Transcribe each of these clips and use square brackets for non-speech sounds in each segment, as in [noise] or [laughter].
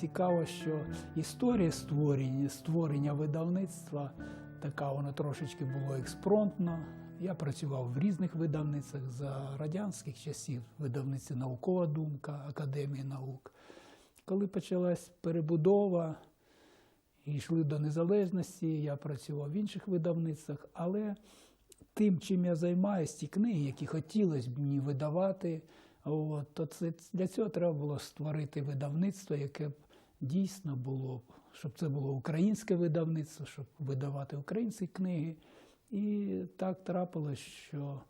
цікаво, що історія створення, створення видавництва така воно трошечки було експронтно. Я працював в різних видавництвах за радянських часів, видавниці Наукова думка, Академії наук. Коли почалась перебудова, і йшли до незалежності, я працював в інших видавництвах, але тим, чим я займаюся, ті книги, які хотілося б мені видавати, от, то це, для цього треба було створити видавництво, яке б дійсно було, щоб це було українське видавництво, щоб видавати українські книги. І так трапилось, що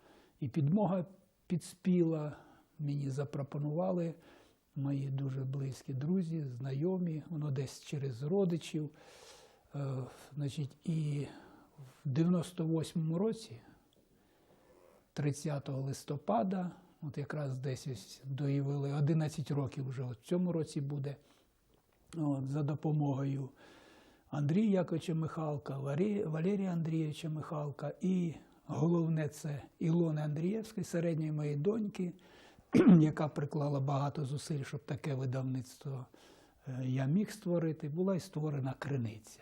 і підмога підспіла, мені запропонували мої дуже близькі друзі, знайомі, воно десь через родичів. Е, значить, і в 98-му році, 30 листопада, от якраз десь доявили 11 років вже в цьому році буде, от, за допомогою Андрія Яковича Михалка, Валерія Андрійовича Михалка і головне це Ілони Андрієвської, середньої моєї доньки, [clears throat] яка приклала багато зусиль, щоб таке видавництво е, я міг створити, була і створена криниця.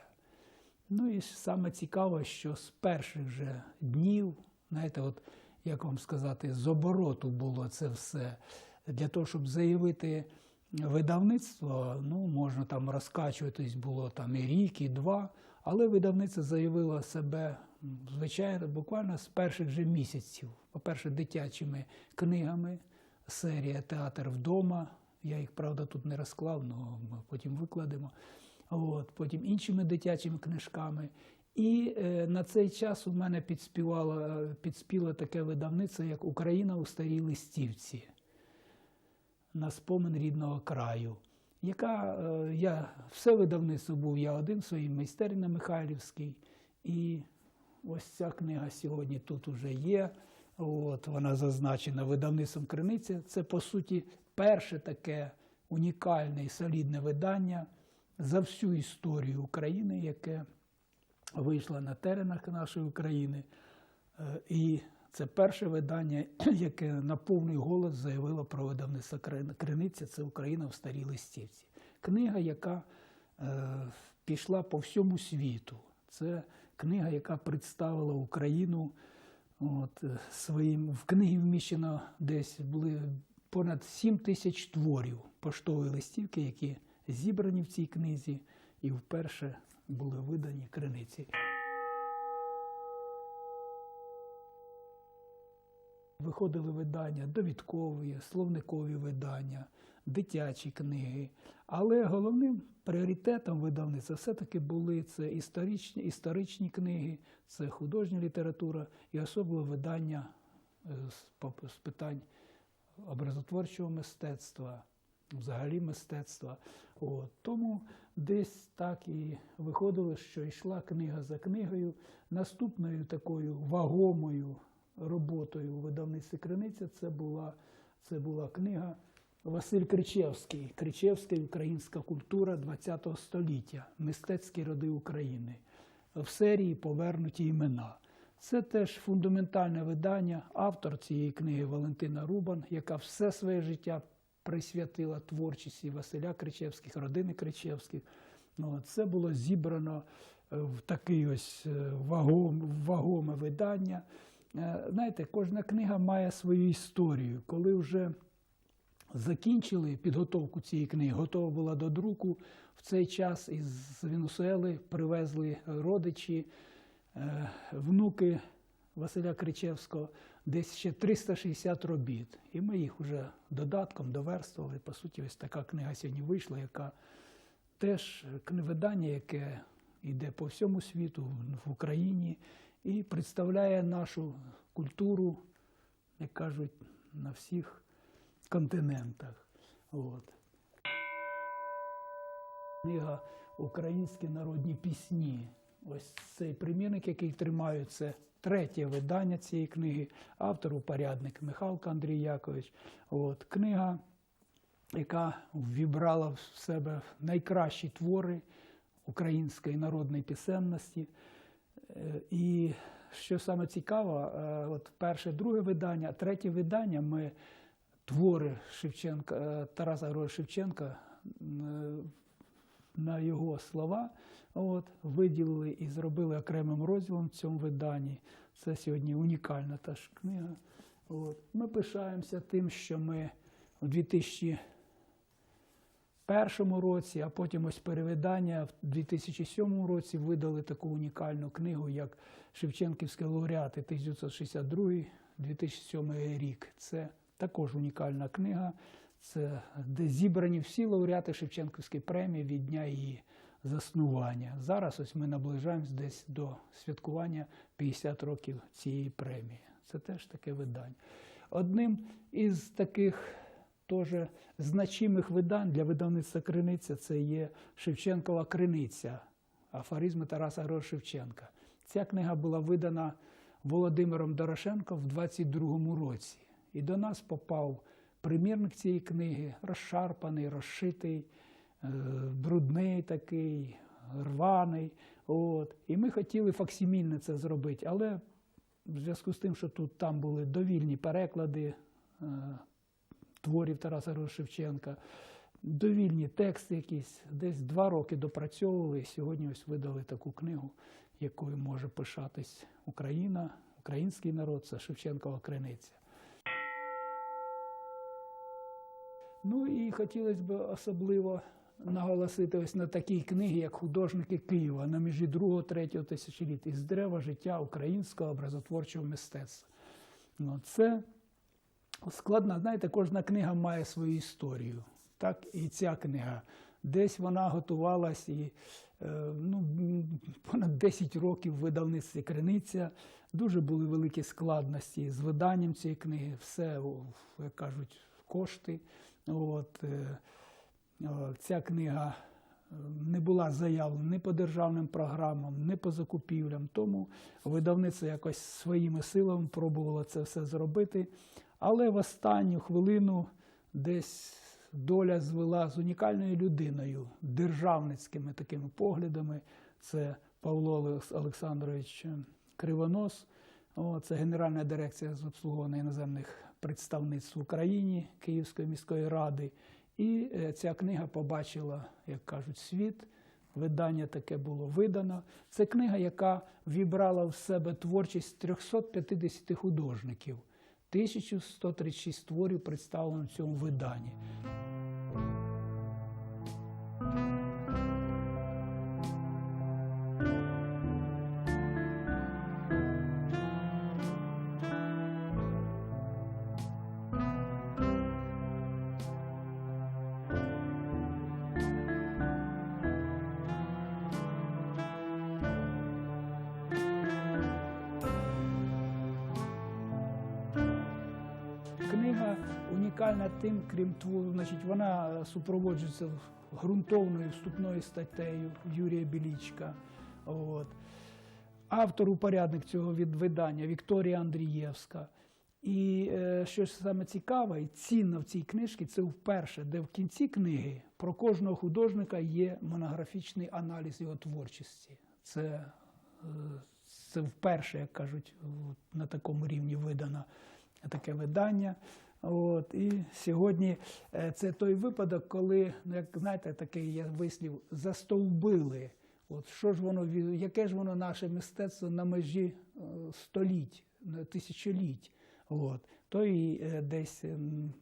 Ну і саме цікаво, що з перших же днів, знаєте, от як вам сказати, з обороту було це все. Для того, щоб заявити видавництво, ну, можна там розкачуватись було там і рік, і два, але видавництво заявило себе, звичайно, буквально з перших же місяців. По-перше, дитячими книгами, серія Театр вдома. Я їх, правда, тут не розклав, але ми потім викладемо. От, потім іншими дитячими книжками. І е, на цей час у мене підспівало, підспіло таке видавництво, як Україна у старій листівці на спомин рідного краю, яка е, я все видавництво був я один в своїй на Михайлівській. І ось ця книга сьогодні тут уже є. От, вона зазначена видавництвом Криниця. Це, по суті, перше таке унікальне і солідне видання за всю історію України, яке вийшло на теренах нашої України. Е, І це перше видання, [clears throat] яке на повний голос заявило про видавництво Криниця це Україна в старій листівці. Книга, яка е, пішла по всьому світу. Це книга, яка представила Україну от, е, своїм. В книгі вміщено десь були понад 7 тисяч творів поштової листівки, які зібрані в цій книзі і вперше були видані криниці. Виходили видання довідкові, словникові видання, дитячі книги. Але головним пріоритетом видавництва все-таки були це історичні, історичні книги, це художня література і особливо видання е, з, питань образотворчого мистецтва, взагалі мистецтва. От. Тому десь так і виходило, що йшла книга за книгою. Наступною такою вагомою роботою у видавництві Криниця це була, це була книга Василь Кричевський. Кричевський Українська культура ХХ століття. Мистецькі роди України в серії Повернуті імена. Це теж фундаментальне видання. Автор цієї книги Валентина Рубан, яка все своє життя присвятила творчості Василя Кричевських, родини Кричевських. Ну, це було зібрано в такий ось е, вагом, вагоме видання. Е, Знаєте, кожна книга має свою історію. Коли вже закінчили підготовку цієї книги, готова була до друку. В цей час із Венесуели привезли родичі, е, внуки Василя Кричевського, десь ще 360 робіт. І ми їх вже додатком доверстували. По суті, ось така книга сьогодні вийшла, яка теж книгвидання, яке йде по всьому світу, в Україні, і представляє нашу культуру, як кажуть, на всіх континентах. От. Книга Українські народні пісні. Ось цей примірник, який тримаю, це третє видання цієї книги. Автор упорядник Михалко Андрій Якович. От. Книга, яка вібрала в себе найкращі твори української народної пісенності. Е, І що саме цікаво, е, от перше, друге видання, третє видання ми твори Шевченка, е, Тараса Григоровича Шевченка на його слова. От, виділили і зробили окремим розділом в цьому виданні. Це сьогодні унікальна та ж книга. От. Ми пишаємося тим, що ми у 2001 році, а потім ось перевидання в 2007 році видали таку унікальну книгу, як Шевченківські лауреати 1962-2007 рік. Це також унікальна книга, це де зібрані всі лауреати Шевченківської премії від дня її заснування. Зараз ось ми наближаємось десь до святкування 50 років цієї премії. Це теж таке видання. Одним із таких теж значимих видань для видавництва Криниця це є Шевченкова Криниця, афоризми Тараса Григоровича Шевченка. Ця книга була видана Володимиром Дорошенком в 22-му році. І до нас попав примірник цієї книги, розшарпаний, розшитий, е, брудний такий, рваний. От. І ми хотіли факсимільне це зробити, але в зв'язку з тим, що тут там були довільні переклади е, творів Тараса Шевченка, довільні тексти якісь, десь два роки допрацьовували. І сьогодні ось видали таку книгу, якою може пишатись Україна, український народ, це Шевченкова Криниця. Ну і хотілося б особливо наголосити ось на такій книгі, як художники Києва на межі другого, третього тисячоліття із дерева життя українського образотворчого мистецтва. Ну, це складна, знаєте, кожна книга має свою історію. Так і ця книга. Десь вона готувалась і е, ну, понад 10 років видавництві Криниця. Дуже були великі складності з виданням цієї книги, все, як кажуть, кошти. От, е, Ця книга е, не була заявлена ні по державним програмам, ні по закупівлям. Тому видавництво якось своїми силами пробувало це все зробити. Але в останню хвилину десь доля звела з унікальною людиною, державницькими такими поглядами. Це Павло Олександрович Кривонос, це Генеральна дирекція з обслуговування іноземних представництв в Україні Київської міської ради. І е, ця книга побачила, як кажуть, світ. Видання таке було видано. Це книга, яка вібрала в себе творчість 350 художників. 1136 творів представлено в цьому виданні. Унікальна тим, крім твору, значить, вона супроводжується ґрунтовною вступною статтею Юрія Білічка. От. Автор упорядник цього видання Вікторія Андрієвська. І е, що саме цікаве і цінно в цій книжці, це вперше, де в кінці книги про кожного художника є монографічний аналіз його творчості. Це, е, це вперше, як кажуть, на такому рівні видано таке видання. От, І сьогодні е, це той випадок, коли, ну, як знаєте, такий є вислів, застовбили. От що ж воно, яке ж воно наше мистецтво на межі е, століть, тисячоліть. От. То і е, десь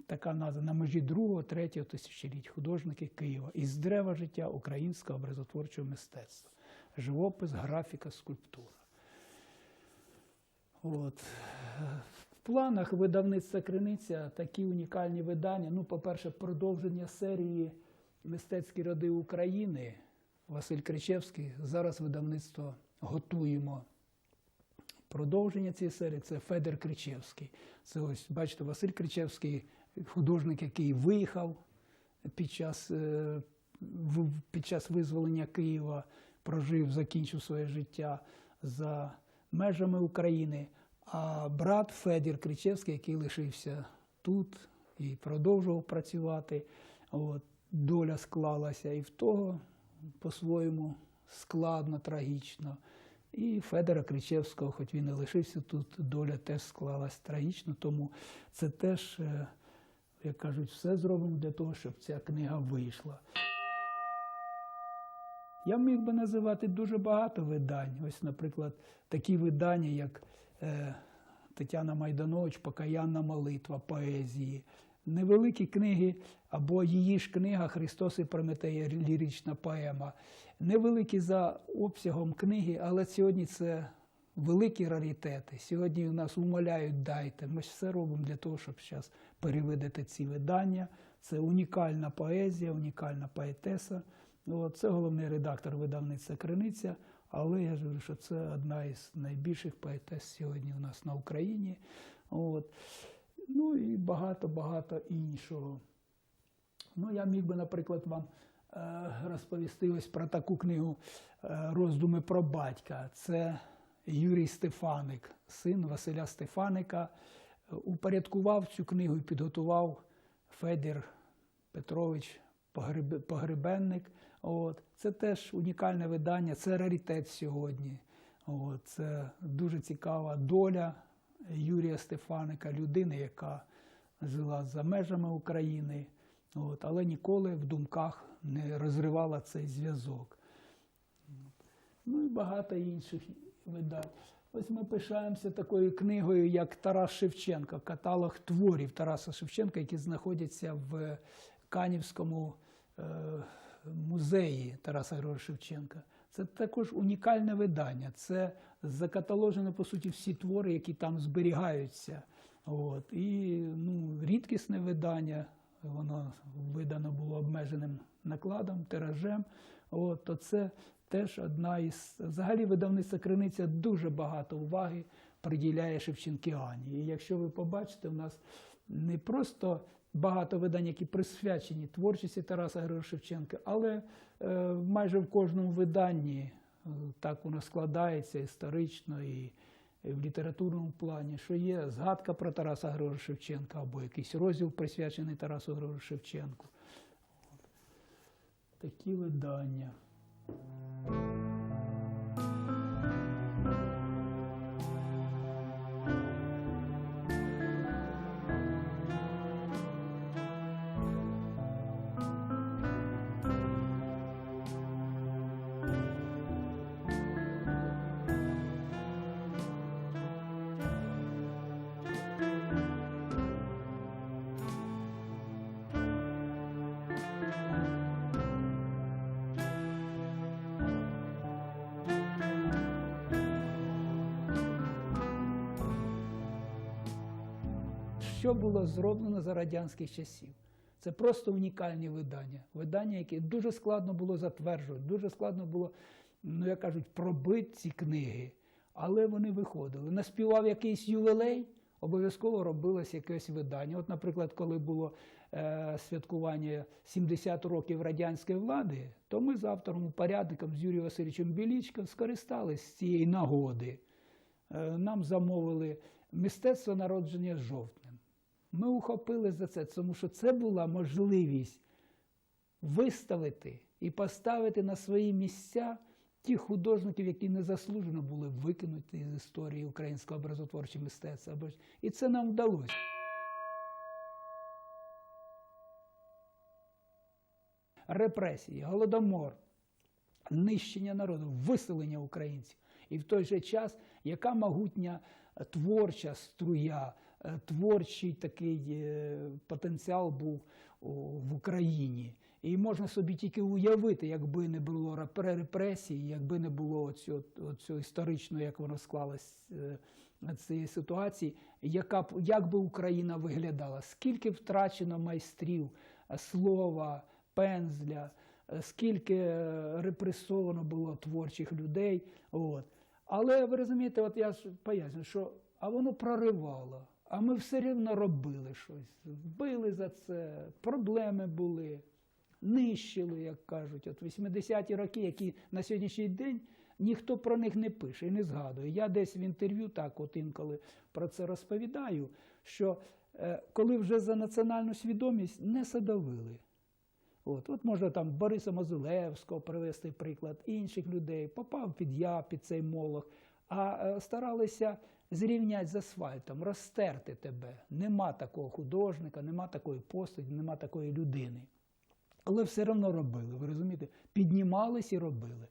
така назва на межі другого, третього тисячоліть художники Києва із дерева життя українського образотворчого мистецтва. Живопис, графіка, скульптура. От. Планах видавництва Криниця такі унікальні видання. Ну, по-перше, продовження серії Мистецькі роди України Василь Кричевський. Зараз видавництво готуємо продовження цієї серії. Це Федір Кричевський. Це ось, бачите, Василь Кричевський, художник, який виїхав під час, е, під час визволення Києва, прожив, закінчив своє життя за межами України. А брат Федір Кричевський, який лишився тут і продовжував працювати, от, доля склалася і в того по-своєму складно, трагічно. І Федора Кричевського, хоч він і лишився тут, доля теж склалась трагічно, тому це теж, е, як кажуть, все зробимо для того, щоб ця книга вийшла. Я міг би називати дуже багато видань. Ось, наприклад, такі видання, як Тетяна Майданович, Покаянна молитва, поезії, невеликі книги, або її ж книга Христос і Прометея, лірична поема. Невеликі за обсягом книги, але сьогодні це великі раритети. Сьогодні нас умоляють дайте. Ми ж все робимо для того, щоб зараз перевидати ці видання. Це унікальна поезія, унікальна поетеса. От, це головний редактор видавництва Криниця. Але я ж говорю, що це одна із найбільших поетес сьогодні у нас на Україні. От. Ну і багато-багато іншого. Ну, я міг би, наприклад, вам е, розповісти ось про таку книгу е, Роздуми про батька. Це Юрій Стефаник, син Василя Стефаника. Упорядкував цю книгу і підготував Федір Петрович Погребенник. От. Це теж унікальне видання, це раритет сьогодні. От. Це дуже цікава доля Юрія Стефаника, людини, яка жила за межами України, от, але ніколи в думках не розривала цей зв'язок. Ну і багато інших видань. Ось ми пишаємося такою книгою, як Тарас Шевченко, каталог творів Тараса Шевченка, які знаходяться в Канівському е, музеї Тараса Григоровича Шевченка. Це також унікальне видання. Це закаталожено, по суті, всі твори, які там зберігаються. От. І ну, рідкісне видання, воно видано було обмеженим накладом, тиражем. От, то це теж одна із. Взагалі видавництво Криниця дуже багато уваги приділяє Шевченкіані. І якщо ви побачите, у нас не просто багато видань, які присвячені творчості Тараса Григоровича Шевченка, але е, майже в кожному виданні е, так воно складається історично і в літературному плані, що є згадка про Тараса Григоровича Шевченка або якийсь розділ присвячений Тарасу Григоровичу Шевченку. Такі видання. Що було зроблено за радянських часів. Це просто унікальні видання. Видання, які дуже складно було затверджувати, дуже складно було, ну як кажуть, пробити ці книги. Але вони виходили. Наспівав якийсь ювілей, обов'язково робилось якесь видання. От, наприклад, коли було е, святкування 70 років радянської влади, то ми з автором порядником з Юрієм Васильовичем Білічком скористались цієї нагоди. Е, нам замовили мистецтво народження жовтнем. Ми ухопили за це, тому що це була можливість виставити і поставити на свої місця тих художників, які незаслужено були викинуті з історії українського образотворчого мистецтва. І це нам вдалося. Репресії, голодомор, нищення народу, виселення українців. І в той же час, яка могутня творча струя, творчий такий е, потенціал був в Україні. І можна собі тільки уявити, якби не було репре- репресій, якби не було цього, цього історичного, як воно склалось е, цієї ситуації, яка б як би Україна виглядала, скільки втрачено майстрів е, слова, пензля, е, скільки е, репресовано було творчих людей. От. Але ви розумієте, от я ж поясню, що а воно проривало, а ми все рівно робили щось, били за це, проблеми були, нищили, як кажуть. От 80-ті роки, які на сьогоднішній день ніхто про них не пише і не згадує. Я десь в інтерв'ю так от інколи про це розповідаю, що е, коли вже за національну свідомість не садовили. От, от можна там Бориса Мозилевського привести приклад, інших людей, попав під я, під цей молох, а е, старалися зрівняти з асфальтом, розтерти тебе. Нема такого художника, нема такої постаті, нема такої людини. Але все одно робили, ви розумієте? Піднімались і робили.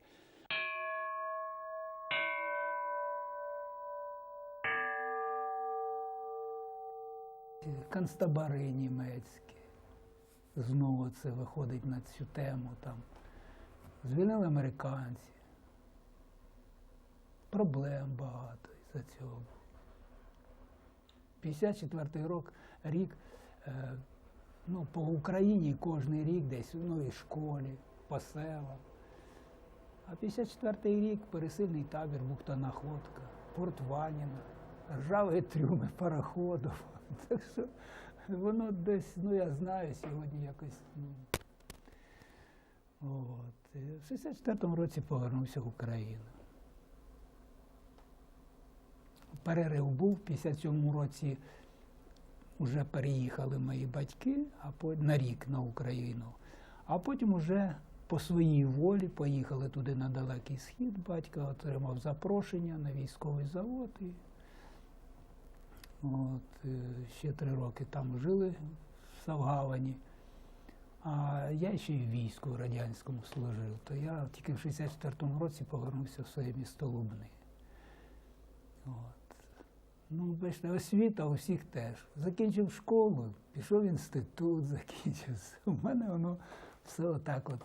Концтабори німецькі. Знову це виходить на цю тему там. Звільнили американці. Проблем багато із-за цього. 54-й рік, рік е, ну, по Україні кожен рік десь в новій школі, по селам. А 54-й рік пересильний табір Бухта Находка, Порт Ваніна, ржаві трюми пароходів. [laughs] Так що воно десь, ну я знаю, сьогодні якось. Ну, от. В 64-му році повернувся в Україну. Перерив був, в 57-му році вже переїхали мої батьки а на рік на Україну. А потім уже по своїй волі поїхали туди на Далекий Схід. Батько отримав запрошення на військовий завод. І от, е, ще три роки там жили в Савгавані. А я ще й в війську радянському служив. То я тільки в 64-му році повернувся в своє місто Лубни. От. Ну, бачите, освіта у всіх теж. Закінчив школу, пішов в інститут, [laughs] закінчив. У мене воно все отак от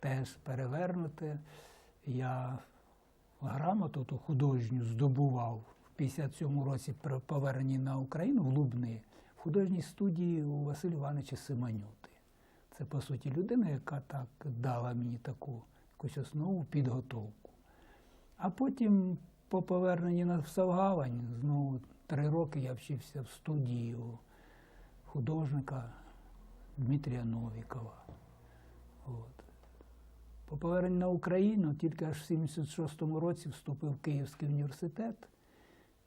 теж перевернуте. Я грамоту ту художню здобував в 57-му році при поверненні на Україну в Лубни в художній студії у Василя Івановича Симонюти. Це, по суті, людина, яка так дала мені таку якусь основу підготовку. А потім, по поверненні на Савгавань, знову три роки я вчився в студії у художника Дмитрія Новікова. От. По поверненні на Україну тільки аж в 76-му році вступив в Київський університет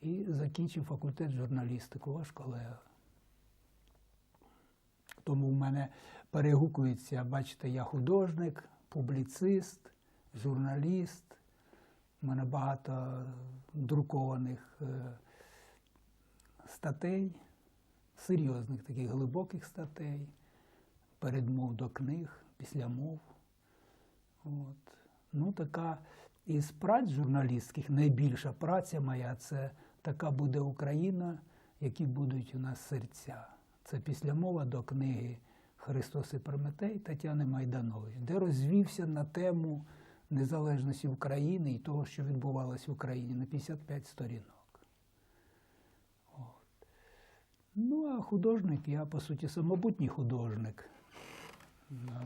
і закінчив факультет журналістику, ваш колега. Тому в мене перегукується, бачите, я художник, публіцист, журналіст. У мене багато друкованих е, статей, серйозних таких глибоких статей, передмов до книг, післямов. От. Ну, така із праць журналістських найбільша праця моя це така буде Україна, які будуть у нас серця. Це післямова до книги Христос і Прометей Тетяни Майданової, де розвівся на тему незалежності України і того, що відбувалося в Україні на 55 сторінок. От. Ну, а художник, я по суті самобутній художник.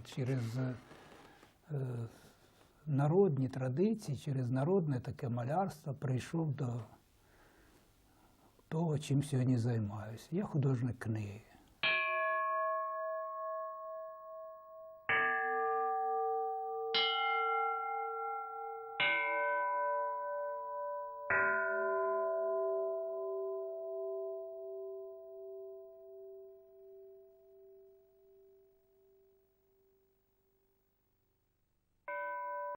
Через е, народні традиції, через народне таке малярство прийшов до того, чим сьогодні займаюся. Я художник книги.